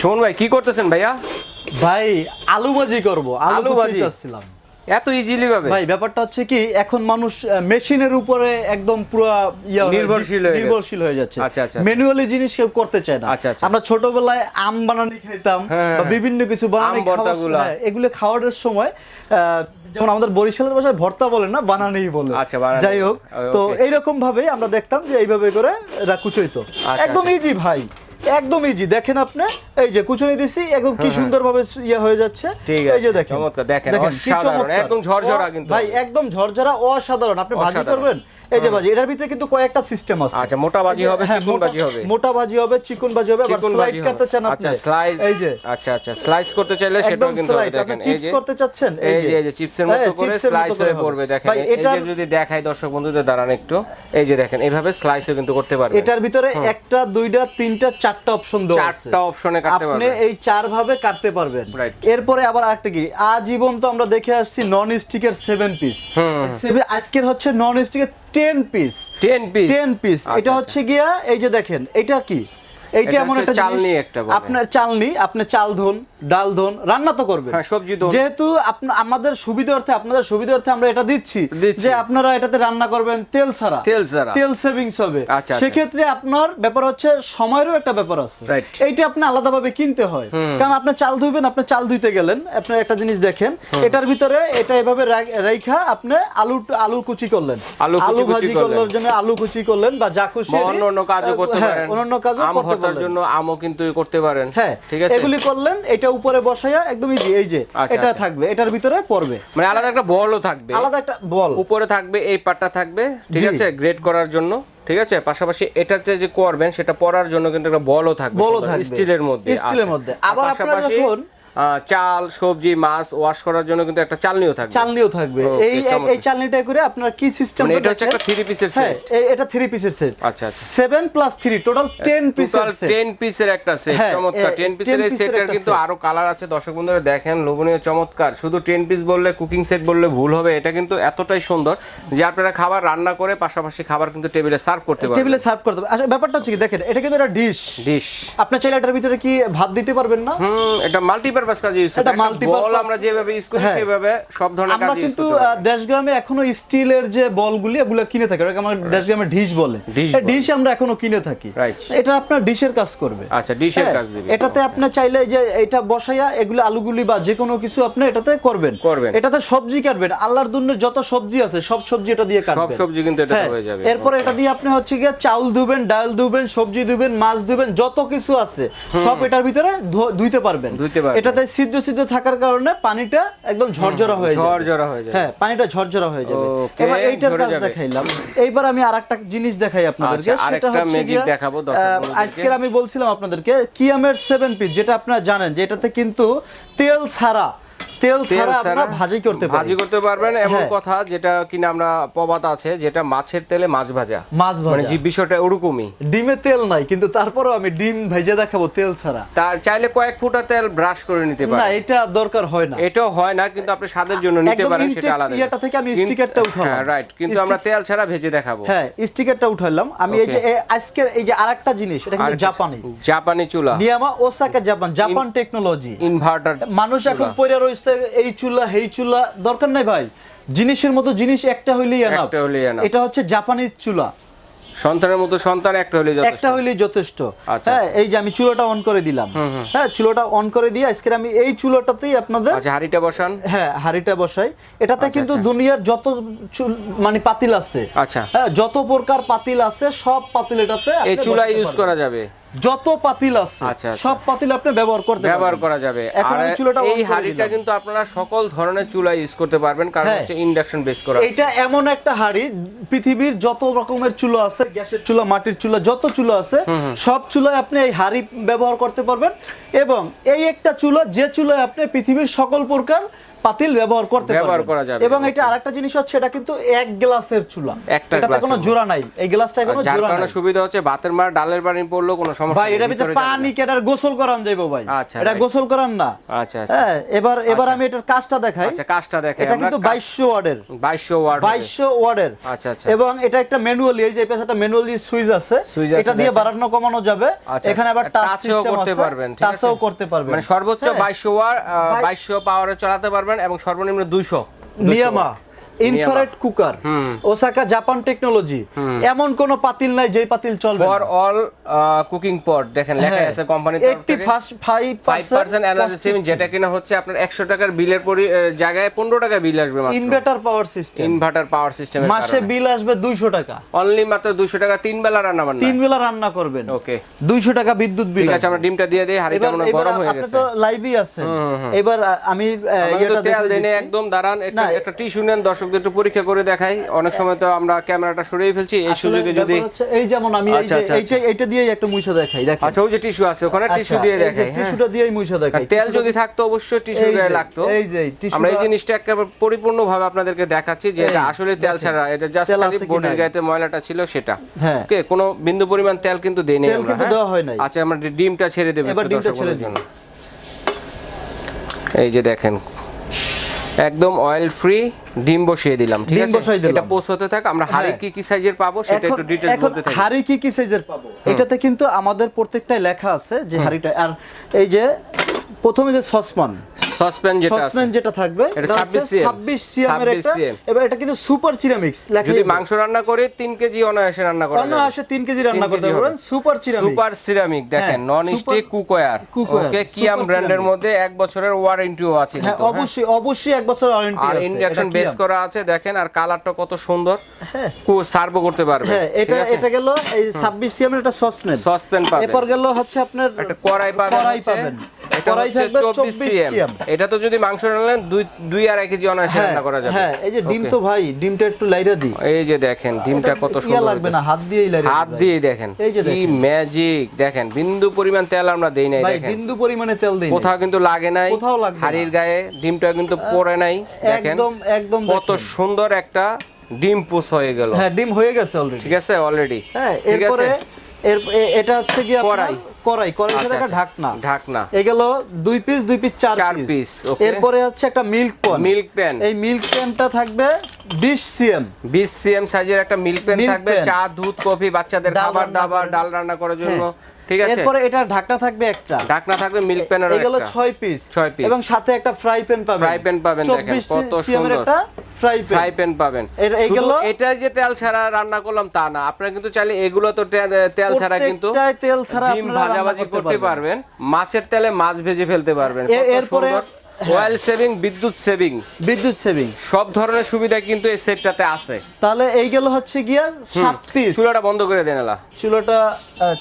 শোন ভাই কি করতেছেন ভাইয়া? ভাই আলু ভাজি করব। আলু ভাজি? ভাজি এত ইজিলি ভাবে? ভাই ব্যাপারটা হচ্ছে কি এখন মানুষ মেশিনের উপরে একদম পুরো ইয়া নির্ভরশীল হয়ে। নির্ভরশীল হয়ে যাচ্ছে। আচ্ছা, আচ্ছা, ম্যানুয়ালি জিনিস কেউ করতে চায় না। আচ্ছা, আচ্ছা। আমরা ছোটবেলায় আম বানানি খেতাম হ্যাঁ, বা হ্যাঁ। বিভিন্ন কিছু বানানি খাওয়া হ্যাঁ, এগুলো খাওয়ার সময় আহ, যেমন আমাদের বরিশালের ভাষায় ভর্তা বলে না বানানিই বলে। আচ্ছা, যাই হোক তো এইরকম ভাবে আমরা দেখতাম যে এইভাবে করে এরা কুচইতো। আচ্ছা, একদম ইজি ভাই। একদম ইজি দেখেন আপনি এই যে কুচুনি দিছি একদম কি সুন্দরভাবে ইয়ে হয়ে যাচ্ছে। হ্যাঁ, এই যে দেখেন। চমৎকার, দেখেন, অসাধারণ, একদম ঝরঝরা কিন্তু। ভাই একদম ঝরঝরা অসাধারণ। আপনি ভাজি করবেন এই যে ভাজি এটার ভিতরে কিন্তু কয়েকটা সিস্টেম আছে। আচ্ছা, মোটা ভাজি হবে, হ্যাঁ, চিকন ভাজি হবে। মোটা ভাজি হবে চিকন ভাজি হবে আবার ভাজি করতে চান আপনি। আচ্ছা স্লাইস এই যে। আচ্ছা আচ্ছা স্লাইস করতে চাইলে সেটাও কিন্তু হবে, দেখেন এই যে। করতে চাচ্ছেন এই যে এই যে চিপসের মতো হ্যাঁ, করে স্লাইস হয়ে পড়বে দেখেন এই যে যদি দেখাই দর্শক বন্ধুদের দাঁড়ান একটু। এই যে দেখেন এইভাবে স্লাইসও কিন্তু করতে পারবেন এটার ভিতরে একটা দুইটা তিনটা চারটা অপশন দেওয়া আছে। চারটা অপশনে কাটতে আপনি এই চার ভাবে কাটতে পারবেন। এরপরে আবার আরেকটা কি? আজীবন তো আমরা দেখে আসছি নন স্টিকের সেভেন পিস আজকের হচ্ছে non স্টিকের ten piece 10 piece ten piece এটা হচ্ছে গিয়া এই যে দেখেন এটা কি? এইটা এমন একটা চালনি একটা। আপনার চালনি আপনি চাল ধন ডাল ধন রান্না তো করবেন হ্যাঁ, সবজি ধন। যেহেতু আমাদের সুবিধার্থে আপনাদের সুবিধার্থে আমরা এটা দিচ্ছি। যে আপনারা এটাতে রান্না করবেন তেল ছাড়া তেল ছাড়া। তেল সেভিংস হবে আচ্ছা, আচ্ছা। সেক্ষেত্রে আপনার ব্যাপার হচ্ছে সময়েরও একটা ব্যাপার আছে. এইটা আপনি আলাদাভাবে কিনতে হয় কারণ আপনি চাল ধুইবেন আপনি চাল ধুইতে গেলেন আপনি একটা জিনিস দেখেন এটার ভিতরে এটা এভাবে রাইখা আপনি আলু আলু কুচি করলেন আলু কুচি ভাজি করলেন। জন্য আলু কুচি করলেন বা যা খুশি অন্য অন্য কাজও করতে হ্যাঁ, পারেন অন্য কাজও আম করতে পারলেন। জন্য আমও কিন্তু করতে পারেন হ্যাঁ ঠিক আছে এগুলি করলেন এটা উপরে বসাইয়া একদম ইজি এই যে আচ্ছা, এটা আচ্ছা। থাকবে এটার ভিতরে পড়বে মানে আলাদা একটা বলও থাকবে আলাদা একটা বল উপরে থাকবে এই পাটটা থাকবে ঠিক আছে গ্রেড করার জন্য ঠিক আছে পাশাপাশি এটার যে করবেন সেটা পরার জন্য কিন্তু একটা বলও থাকবে বলও থাকবে। স্টিলের মধ্যে স্টিলের আচ্ছা। মধ্যে। আবার আপনারা যখন- চাল সবজি মাছ ওয়াশ করার জন্য কিন্তু একটা চালনিও থাকবে। চালনিও থাকবে। এই এই চালনিটা করে আপনার কি সিস্টেম মানে এটা হচ্ছে একটা থ্রি পিসের সেট এটা থ্রি পিসের সেট আচ্ছা, আচ্ছা। Seven plus three total ten পিসের টোটাল সেট 10 পিসের একটা সেট হ্যাঁ, চমৎকার। এ, 10 পিসের এই পিসের সেটের কিন্তু আরও কালার আছে দর্শক বন্ধুরা দেখেন লোভনীয় চমৎকার। শুধু 10 পিস বললে কুকিং সেট বললে ভুল হবে এটা কিন্তু এতটাই সুন্দর যে আপনারা খাবার রান্না করে পাশাপাশি খাবার কিন্তু টেবিলে সার্ভ করতে পারবেন। টেবিলে সার্ভ করতে হবে আসলে ব্যাপারটা হচ্ছে কি দেখেন এটা কিন্তু একটা ডিশ ডিশ আপনি চাইলে এটার ভিতরে কি ভাত দিতে পারবেন না? হুম এটা মাল্টিপারপাস কাজে ইউজ এটা বল আমরা যেভাবে ইউজ করি হ্যাঁ। সেভাবে সব ধরনের কাজে ইউজ কিন্তু করতে দেশগ্রামে এখনও স্টিলের যে বলগুলি এগুলো কিনে থাকি। ওটাকে আমরা দেশগ্রামে ডিশ বলে। ডিশ আমরা এখনও কিনে থাকি। এটা আপনার ডিশের কাজ করবে। আচ্ছা ডিশের হ্যাঁ, কাজ দিবে। এটাতে আপনি চাইলে যে এটা বসাইয়া এগুলো আলুগুলি বা যে কোনো কিছু আপনি এটাতে করবেন। করবেন। এটাতে সবজি কাটবেন। আল্লাহর দুনিয়ার যত সবজি আছে সব সবজি এটা দিয়ে কাটবেন। সব সবজি কিন্তু এটাতে হ্যাঁ, হয়ে যাবে। এরপর এটা দিয়ে আপনি হচ্ছে গিয়ে চাউল ধুবেন ডাল ধুবেন সবজি ধুবেন মাছ ধুবেন যত কিছু আছে সব এটার ভিতরে ধুইতে পারবেন। ধুইতে পারবেন। এটাতে ছিদ্র ছিদ্র থাকার কারণে পানিটা একদম ঝরঝরা হয়ে যায় ঝরঝরা হয়ে যায় হ্যাঁ পানিটা ঝরঝরা হয়ে যাবে। এবার এইটার কাজ দেখাইলাম। এইবার আমি আরেকটা জিনিস দেখাই আপনাদেরকে। আচ্ছা, সেটা হচ্ছে দেখাবো। আজকের আমি বলছিলাম আপনাদেরকে কিয়ামের সেভেন পিস যেটা আপনারা জানেন যে এটাতে কিন্তু তেল ছাড়া তেল ছাড়া আপনারা ভাজি করতে পারেন। ভাজি করতে পারবেন এমন হ্যাঁ। কথা যেটা কিনা আমরা প্রবাদ আছে যেটা মাছের তেলে মাছ ভাজা। মাছ মানে ভাজা যে বিষয়টা ওরকমই। ডিমে তেল নাই কিন্তু তারপরেও আমি ডিম ভেজে দেখাবো তেল ছাড়া। তার চাইলে কয়েক ফুটা তেল ব্রাশ করে নিতে না এটা দরকার হয় না। এটাও হয় না কিন্তু আপনি স্বাদের জন্য নিতে পারেন সেটা আলাদা। ইয়েটা থেকে আমি স্টিকারটা উঠালাম। হ্যাঁ রাইট কিন্তু আমরা তেল ছাড়া ভেজে দেখাবো। হ্যাঁ স্টিকারটা আমি এই যে আজকের এই যে আরেকটা জিনিস এটা কিন্তু জাপানি। জাপানি চুলা। Niyama Osaka Japan Japan technology inverter মানুষ এখন পড়ে রয়েছে এই চুলা এই চুলা দরকার নাই ভাই। জিনিসের মতো জিনিস একটা হইলেই এনাফ একটা হইলেই। এটা হচ্ছে জাপানিজ চুলা। সন্তানের মতো সন্তান একটা যথেষ্ট। একটা হইলেই যথেষ্ট। আচ্ছা, হ্যাঁ এই যে আমি চুলাটা অন করে দিলাম। হ্যাঁ চুলাটা অন করে দিয়ে আজকে আমি এই চুলাটাতেই আপনাদের আচ্ছা হাড়িটা বসান। হ্যাঁ হাড়িটা বসাই। এটাতে কিন্তু আচ্ছা। দুনিয়ার যত মানে পাতিল আছে। আচ্ছা। হ্যাঁ যত প্রকার পাতিল আছে সব পাতিল এটাতে এই চুলা ইউজ করা যাবে। যত পাতিল আছে আচ্ছা, আচ্ছা। সব পাতিল আপনি ব্যবহার করতে ব্যবহার করা যাবে। আর এই হাড়িটা কিন্তু আপনারা সকল ধরনের চুলা ইউজ করতে পারবেন কারণ হ্যাঁ। হচ্ছে ইন্ডাকশন বেস করা এটা এমন একটা হাড়ি পৃথিবীর যত রকমের চুলা আছে গ্যাসের চুলা মাটির চুলা যত চুলা আছে সব চুলায় আপনি এই হাড়ি ব্যবহার করতে পারবেন। এবং এই একটা চুলা যে চুলায় আপনি পৃথিবীর সকল প্রকার পাতিল ব্যবহার করতে ব্যবহার করা যাবে। এবং এটা আরেকটা জিনিস হচ্ছে এটা কিন্তু এক গ্লাসের চুলা। একটা এটাতে কোনো জোড়া নাই। এই গ্লাসটা কোনো যার জোড়া কারণে নাই। সুবিধা হচ্ছে ভাতের মার ডালের পানি পড়লেও কোনো সমস্যা ভাই এটা ভিতরে পানি কেটার গোসল করান যাইবো ভাই। আচ্ছা, এটা গোসল করান না। আচ্ছা আচ্ছা। হ্যাঁ এবার এবার আমি এটার কাজটা দেখাই। আচ্ছা কাজটা দেখে এটা কিন্তু বাইশশো ওয়ার্ডের। বাইশশো ওয়াট বাইশশো ওয়ার্ডের। আচ্ছা, আচ্ছা। এবং এটা একটা ম্যানুয়ালি এই যে পাশে একটা ম্যানুয়ালি সুইচ আছে এটা দিয়ে বাড়ানো কমানো যাবে। আচ্ছা, এখানে আবার আচ্ছা। টাচ সিস্টেম করতে পারবেন, ঠিক আছে? টাচও করতে পারবেন। মানে সর্বোচ্চ হ্যাঁ। বাইশশো ওয়াট বাই- বাইশশো পাওয়ারে চালাতে পারবেন এবং সর্বনিম্ন দুইশো Niyama. Infrared cooker Osaka Japan technology এমন কোন পাতিল নাই যেই পাতিল চলবে ফর অল কুকিং পট দেখেন লেখা হ্যাঁ। আছে company eighty five five percent energy saving যেটা কিনা হচ্ছে আপনার একশো টাকার বিলের পরি জায়গায় পনেরো টাকা বিল আসবে মাত্র। Inverter power system inverter power system মাসে বিল আসবে দুইশো টাকা। অনলি মাত্র দুশো টাকা তিন বেলা রান্না বান্না। তিন বেলা রান্না করবেন। ওকে দুইশো টাকা বিদ্যুৎ বিল ঠিক আছে আমরা ডিমটা দিয়ে দিই হাড়িটা মনে গরম হয়ে আপনি গেছে। তো লাইভই আছেন। এবার আমি আমাদের তেল দেনে একদম দাঁড়ান একটা টিস্যু নেন দর্শকদের একটু পরীক্ষা করে দেখাই। অনেক সময় তো আমরা ক্যামেরাটা সরিয়ে ফেলছি এই সুযোগে যদি এই যেমন আমি এই আচ্ছা, যে আচ্ছা, এইটা এইটা দিয়েই একটা মুছে দেখাই দেখেন। আচ্ছা ওই যে টিস্যু আছে ওখানে টিস্যু দিয়ে দেখাই হ্যাঁ। টিস্যুটা দিয়েই মুছে দেখাই। তেল যদি থাকতো অবশ্যই টিস্যু গায়ে লাগতো। এই যে, টিস্যুটা- আমরা এই জিনিসটা একেবারে পরিপূর্ণভাবে আপনাদেরকে দেখাচ্ছি যে এটা আসলে তেল ছাড়া এটা জাস্ট খালি বডির গায়েতে ময়লাটা ছিল সেটা। হ্যাঁ। ওকে কোনো বিন্দু পরিমাণ তেল কিন্তু দেই নেই তেল আমরা কিন্তু হ্যাঁ? দেওয়া হয় নাই। আচ্ছা আমরা ডিমটা ছেড়ে দেব এবার একটু ডিমটা ছেড়ে দিন। জন্য। এই যে দেখেন একদম অয়েল ফ্রি ডিম বসিয়ে দিলাম ঠিক আছে। এটা পোস্ট হতে থাক আমরা হাড়ি হ্যাঁ। কি কি সাইজের পাবো সেটা একটু ডিটেইলস বলতে থাকি। হাড়ি কি কি সাইজের পাবো? এটাতে কিন্তু আমাদের প্রত্যেকটাই লেখা আছে যে হাড়িটা। আর এই যে প্রথমে যে সসপ্যান সসপ্যান যেটা আছে। সসপ্যান যেটা থাকবে এটা 26 cm 26 সিএম এর একটা এবার এটা কিন্তু সুপার সিরামিক্স লেখা যদি মাংস রান্না করে 3 কেজি অনায়াসে রান্না করা অন্য যাবে। আসে 3 কেজি রান্না করতে পারবেন সুপার সিরামিক্স সুপার সিরামিক দেখেন নন স্টিক কুকওয়্যার ওকে কিয়াম super ব্র্যান্ডের মধ্যে এক বছরের ওয়ারেন্টিও আছে হ্যাঁ হ্যাঁ। অবশ্যই অবশ্যই এক বছর ওয়ারেন্টি আর আছে ইন্ডাকশন এটা বেস করা আছে দেখেন আর কালারটা কত সুন্দর। হ্যাঁ। সার্ভও করতে পারবে হ্যাঁ এটা এটা গেল এই 26 সিএম এর একটা সসপ্যান সসপ্যান পাবেন। এরপর গেল হচ্ছে আপনার একটা কড়াই পাবেন কড়াই পাবেন। কড়াই থাকবে 24 24 সিএম। এটা তো যদি মাংস দুই দুই আড়াই কেজি অনায়াসে হ্যাঁ রান্না করা যাবে। হ্যাঁ এই যে ডিম তো ভাই ডিমটা একটু লাইরা দিই। এই যে দেখেন ডিমটা কত সুন্দর লাগবে না হাত দিয়েই লাইরা হাত দিয়ে দেখেন কি ম্যাজিক দেখেন বিন্দু পরিমাণ তেল আমরা দেই নাই দেখেন। বিন্দু পরিমাণে তেল দিই কোথাও কিন্তু লাগে নাই কোথাও লাগবে না। হাড়ির গায়ে ডিমটা কিন্তু পড়ে নাই দেখেন। একদম একদম কত সুন্দর একটা ডিম পোস হয়ে গেল। হ্যাঁ ডিম হয়ে গেছে অলরেডি ঠিক আছে অলরেডি হ্যাঁ এরপরে এটা হচ্ছে কি আপনার কড়াই। কড়াই কড়াই আচ্ছা, সাথে একটা আচ্ছা। ঢাকনা। ঢাকনা। এই গেল দুই পিস দুই পিস চার পিস এরপরে হচ্ছে একটা মিল্ক প্যান মিল্ক প্যান এই মিল্ক প্যানটা থাকবে 20 সিএম বিশ সিএম সাইজের একটা মিল্ক প্যান থাকবে। চা দুধ কফি বাচ্চাদের খাবার দাবার ডাল রান্না করার জন্য। ঠিক আছে? এরপরে এটা ঢাকনা থাকবে একটা। ঢাকনা থাকবে মিল্ক প্যানের এগুলো 6 পিস 6 পিস এবং সাথে একটা ফ্রাই প্যান পাবেন। ফ্রাই প্যান পাবেন দেখেন, 24 কত সুন্দর। একটা ফ্রাই প্যান ফ্রাই প্যান পাবেন। এটা- এগুলো- এটা যে তেল ছাড়া রান্না করলাম তা না। আপনারা কিন্তু চাইলে এগুলো তো তেল ছাড়া কিন্তু তেল ছাড়া আপনারা ভাজাভাজি করতে পারবেন। মাছের তেলে মাছ ভেজে ফেলতে পারবেন। এরপর অয়েল সেভিং বিদ্যুৎ সেভিং বিদ্যুৎ সেভিং সব ধরনের সুবিধা কিন্তু এই সেটটাতে আছে। তাহলে এই গেল হচ্ছে গিয়া সাত পিস চুলাটা বন্ধ করে দেন এলা চুলোটা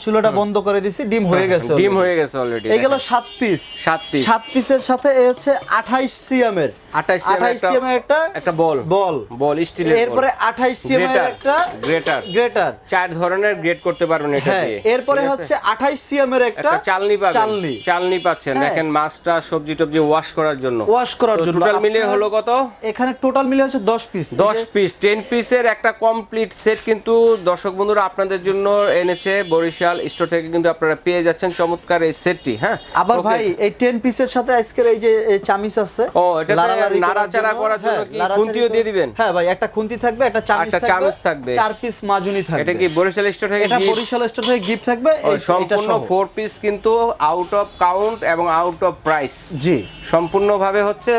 চুলাটা বন্ধ করে দিছি ডিম হয়ে গেছে ডিম হয়ে গেছে অলরেডি এই গেল সাত পিস সাত পিস সাত পিসের সাথে এ হচ্ছে আঠাইশ সিএম এর। 28 cm আঠাইশ একটা- সিএম এর একটা একটা বল। বল। বল স্টিলের এরপরে আঠাইশ সিএম এর একটা গ্রেটার গ্রেটার চার ধরনের গ্রেড করতে পারবেন এটা দিয়ে। এরপরে হচ্ছে আঠাইশ সিএম এর একটা একটা চালনি পাবেন। চালনি। চালনি পাচ্ছেন। হ্যাঁ। দেখেন মাছটা সবজি টবজি ওয়াশ করার জন্য। ওয়াশ করার জন্য। টোটাল মিলিয়ে হলো কত? এখানে টোটাল মিলে হচ্ছে দশ পিস দশ পিস টেন পিসের একটা কমপ্লিট সেট কিন্তু দর্শক বন্ধুরা আপনাদের জন্য এনেছে বরিশাল স্টোর থেকে কিন্তু আপনারা পেয়ে যাচ্ছেন চমৎকার এই সেটটি হ্যাঁ? আবার ভাই এই টেন পিসের সাথে আজকের এই যে চামিচ আছে ও, লাড়ালাড়ি নাড়াচাড়া করার জন্য হ্যাঁ, কি খুন্তিও দিয়ে দিবেন? হ্যাঁ ভাই একটা খুন্তি থাকবে একটা চামিচ একটা চামচ থাকবে। চার পিস মাজুনি থাকবে। এটা কি বরিশাল স্টোর থেকে এটা বরিশাল স্টোর থেকে গিফট থাকবে সম্পূর্ণ। ফোর পিস কিন্তু আউট অফ কাউন্ট এবং আউট অফ প্রাইস জি। সম্পূর্ণভাবে হচ্ছে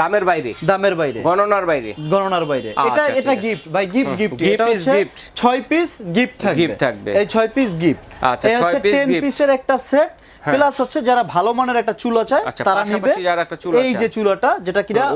দামের বাইরে। দামের বাইরে। গণনার বাইরে। গণনার বাইরে। আচ্ছা, এটা এটা গিফট ভাই গিফট গিফট এটা হচ্ছে gift। ছয় পিস গিফট থাকবে Gift থাকবে। এই ছয় পিস গিফট আচ্ছা, এই ছয় হচ্ছে piece 10 gift। পিসের একটা সেট প্লাস হচ্ছে যারা ভালো মানের একটা চুলা চায় আচ্ছা, তারা নিবে এই যে চুলাটা যেটা কিনা। আহ,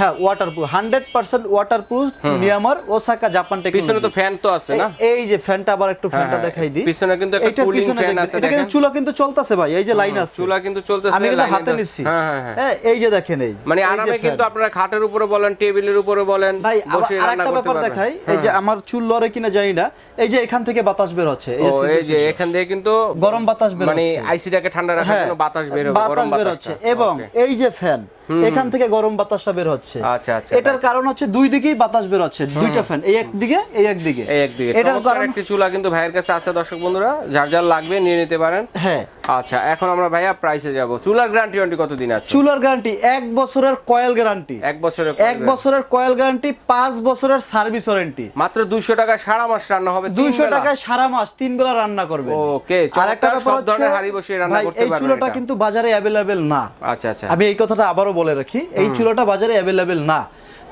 হ্যাঁ ওয়াটারপ্রুফ 100% ওয়াটারপ্রুফ নিয়ামার ওসাকা জাপান পিছনে তো ফ্যান তো আছে না? এই যে ফ্যানটা আবার একটু ফ্যানটা হ্যাঁ, দেখাই দিই। পিছনে কিন্তু একটা পিছনে fan আছে, এটা কিন্তু দেখেন। চুলা কিন্তু চলতেছে ভাই এই যে লাইন আছে। চুলা কিন্তু চলতেছে আমি কিন্তু হাতে। নিচ্ছি। হ্যাঁ হ্যাঁ হ্যাঁ। হ্যাঁ এই যে দেখেন এই মানে আরামে কিন্তু আপনারা খাটের উপরে বলেন টেবিলের উপরে বলেন বসে রান্না করতে ব্যাপার পারবেন। দেখাই এই যে আমার চুল লরে কিনা জানি না এই যে এখান থেকে বাতাস বের হচ্ছে এই যে এখান থেকে কিন্তু গরম বাতাস বের মানে হচ্ছে। আইসিটাকে ঠান্ডা রাখার হ্যাঁ জন্য বাতাস বের হবে বাতাস বের হচ্ছে এবং এই যে ফ্যান এখান থেকে গরম বাতাসটা বের হচ্ছে। আচ্ছা, আচ্ছা, এটার কারণ হচ্ছে দুই দিকেই বাতাস বের হচ্ছে দুইটা ফ্যান এই একদিকে এই একদিকে। এই একদিকে। এটার কারণ একটি চুলা কিন্তু ভাইয়ের কাছে আছে দর্শক বন্ধুরা। যার যার লাগবে নিয়ে নিতে পারেন। হ্যাঁ। আচ্ছা এখন আমরা ভাইয়া প্রাইসে যাব। চুলার গ্যারান্টি ওয়ারেন্টি কতদিন আছে? চুলার গ্যারান্টি এক বছরের কয়েল গ্যারান্টি এক বছরের এক বছরের কয়েল গ্যারান্টি পাঁচ বছরের সার্ভিস ওয়ারেন্টি মাত্র 200 টাকায় সারা মাস রান্না হবে তিন দুইশো বেলা। টাকায় সারা মাস তিন বেলা রান্না করবে ওকে আর একটা ব্যাপার সব ধরনের হাড়ি বসিয়ে রান্না করতে এই চুলাটা কিন্তু বাজারে অ্যাভেলেবেল না। আচ্ছা আচ্ছা। আমি এই কথাটা আবারও বলে রাখি এই চুলাটা বাজারে অ্যাভেলেবেল না।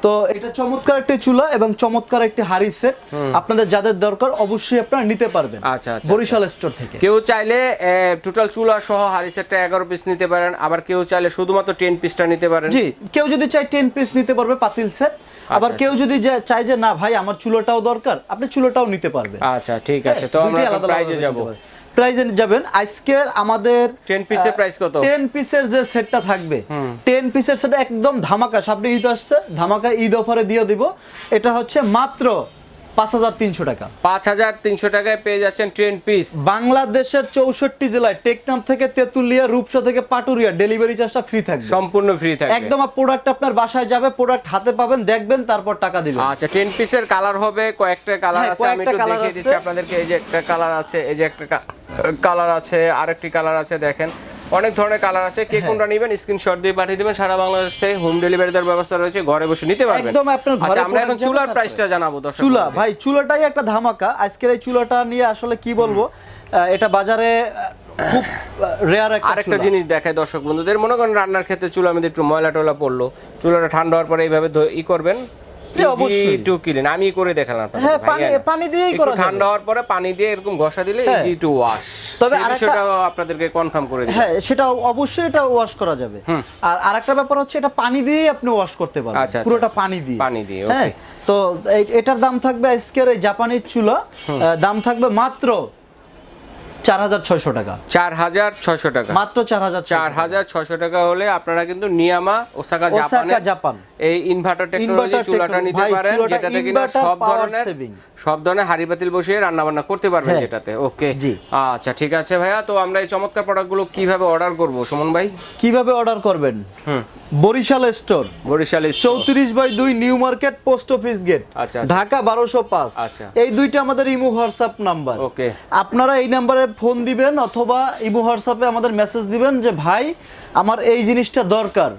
তো এটা চমৎকার একটি চুলা এবং চমৎকার একটি হাড়ি সেট আপনাদের যাদের দরকার অবশ্যই আপনারা নিতে পারবেন আচ্ছা, আচ্ছা, বরিশাল স্টোর থেকে। কেউ চাইলে টোটাল চুলা সহ হাড়ি সেটটা এগারো পিস নিতে পারেন আবার কেউ চাইলে শুধুমাত্র টেন পিসটা নিতে পারেন। জি কেউ যদি চায় টেন পিস নিতে পারবে পাতিল সেট আবার কেউ যদি চায় যে না ভাই আমার চুলোটাও দরকার আপনি চুলোটাও নিতে পারবেন। আচ্ছা ঠিক আছে তো আমরা প্রাইজে যাব। প্রাইজে যাবেন। আজকের আমাদের 10 পিসের প্রাইস কত? টেন পিসের যে সেটটা থাকবে টেন পিসের সেট একদম ধামাকা। সামনে ঈদ আসছে ধামাকা ঈদ অফারে দিয়ে দিব। এটা হচ্ছে মাত্র পাঁচ হাজার তিনশো টাকা। পাঁচ হাজার তিনশো টাকায় পেয়ে যাচ্ছেন টেন পিস বাংলাদেশের চৌষট্টি জেলায় টেকনাম থেকে তেতুলিয়া রূপসা থেকে পাটুরিয়া ডেলিভারি চার্জটা ফ্রি থাকবে। সম্পূর্ণ ফ্রি থাকবে। একদম প্রোডাক্ট আপনার বাসায় যাবে প্রোডাক্ট হাতে পাবেন দেখবেন তারপর টাকা দিবেন। আচ্ছা টেন পিসের কালার হবে কয়েকটা কালার হ্যাঁ, আছে আমি একটু দেখিয়ে দিচ্ছি আপনাদেরকে এই যে একটা কালার আছে এই যে একটা কালার আছে আরেকটি কালার আছে দেখেন। অনেক ধরনের কালার আছে। হ্যাঁ। কে কোনটা নেবেন স্ক্রিনশট দিয়ে পাঠিয়ে দিবেন। সারা বাংলাদেশ থেকে হোম ডেলিভারি দেওয়ার ব্যবস্থা রয়েছে। ঘরে বসে নিতে পারবেন। একদম আপনার ঘরে আচ্ছা আমরা এখন চুলার প্রাইসটা জানাব দর্শক চুলা ভাই চুলাটাই একটা ধামাকা। আজকের এই চুলাটা নিয়ে আসলে কি বলব? এটা বাজারে আহ, খুব রেয়ার একটা আরেকটা জিনিস দেখায় দর্শক বন্ধুদের। মনে করেন রান্নার ক্ষেত্রে চুলার মধ্যে একটু ময়লা টয়লা পড়ল। চুলাটা ঠান্ডা হওয়ার পরে এইভাবে ই করবেন। অবশ্যই। টু ক্লিন আমি করে দেখালাম হ্যাঁ পানি আর- পানি দিয়েই করা ঠান্ডা হওয়ার পরে পানি দিয়ে এরকম ঘষা দিলে হ্যাঁ। ইজি টু ওয়াশ তবে তবে আরেকটা- আপনাদেরকে কনফার্ম করে দিই হ্যাঁ সেটা অবশ্যই এটা ওয়াশ করা যাবে। আর আরেকটা ব্যাপার হচ্ছে এটা পানি দিয়েই আপনি ওয়াশ করতে পারবেন। আচ্ছা, আচ্ছা, পুরোটা আচ্ছা। পানি দিয়ে। পানি দিয়ে, হ্যাঁ তো এটার দাম থাকবে আজকের চুলা। দাম থাকবে মাত্র চার হাজার ছয়শো টাকা। চার হাজার ছয়শো টাকা। মাত্র চার হাজার চার হাজার ছয়শো টাকা হলে আপনারা কিন্তু নিয়ামা ওসাকা জাপানে জাপান। এই ইনভার্টার টেকনোলজি চুলাটা নিতে পারেন যেটাতে কিনা সব ধরনের সব ধরনের হাড়ি পাতিল বসিয়ে রান্না বান্না করতে পারবেন হ্যাঁ। যেটাতে। ওকে। আচ্ছা ঠিক আছে ভাইয়া। তো আমরা এই চমৎকার প্রোডাক্টগুলো কীভাবে অর্ডার করব? সুমন ভাই? কীভাবে অর্ডার করবেন? হুম। বরিশাল স্টোর বরিশাল। চৌত্রিশ বাই দুই new market post office gate. আচ্ছা, আচ্ছা। ঢাকা বারোশো পাঁচ। আচ্ছা। এই দুইটা আমাদের ইমো হোয়াটসঅ্যাপ নাম্বার। ওকে। আপনারা এই নাম্বারে ফোন দিবেন অথবা ইমো হোয়াটসঅ্যাপে আমাদের মেসেজ দিবেন যে, ভাই, আমার এই জিনিসটা দরকার।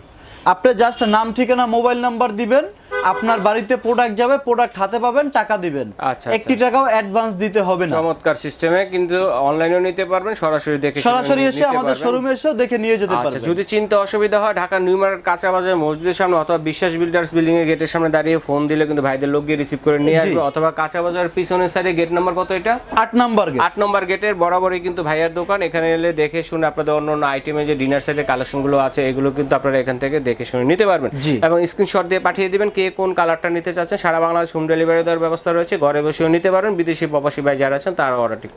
আপনি জাস্ট নাম, ঠিকানা, মোবাইল নাম্বার দিবেন আপনার বাড়িতে প্রোডাক্ট যাবে প্রোডাক্ট হাতে পাবেন টাকা দিবেন। আচ্ছা, একটি টাকাও অ্যাডভান্স দিতে হবে না। চমৎকার সিস্টেমে কিন্তু অনলাইনেও নিতে পারবেন সরাসরি দেখে সরাসরি এসে আমাদের শোরুমে এসেও দেখে নিয়ে যেতে আচ্ছা পারবেন। যদি চিন্তা অসুবিধা হয় ঢাকা নিউ মার্কেট কাঁচা বাজার মসজিদের সামনে অথবা বিশ্বাস বিল্ডার্স বিল্ডিং এর গেটের সামনে দাঁড়িয়ে ফোন দিলে কিন্তু ভাইদের লোক গিয়ে রিসিভ করে নিয়ে আসবে। অথবা কাঁচা বাজার পিছনের সাইডে গেট নাম্বার কত এটা? আট নাম্বার গেট আট নম্বর গেটের বরাবরই কিন্তু ভাইয়ার দোকান। এখানে এলে দেখে শুনে আপনাদের অন্য অন্য আইটেমে যে ডিনার সেটের কালেকশনগুলো আছে এগুলো কিন্তু আপনারা এখান থেকে দেখে শুনে নিতে পারবেন। এবং স্ক্রিনশট দিয়ে পাঠিয়ে দিবেন কে কোন কালারটা নিতে চাচ্ছেন? সারা বাংলাদেশ হোম ডেলিভারি দেওয়ার ব্যবস্থা রয়েছে। ঘরে বসেও নিতে পারেন বিদেশি প্রবাসী ভাই যারা আছেন তারা অর্ডারটি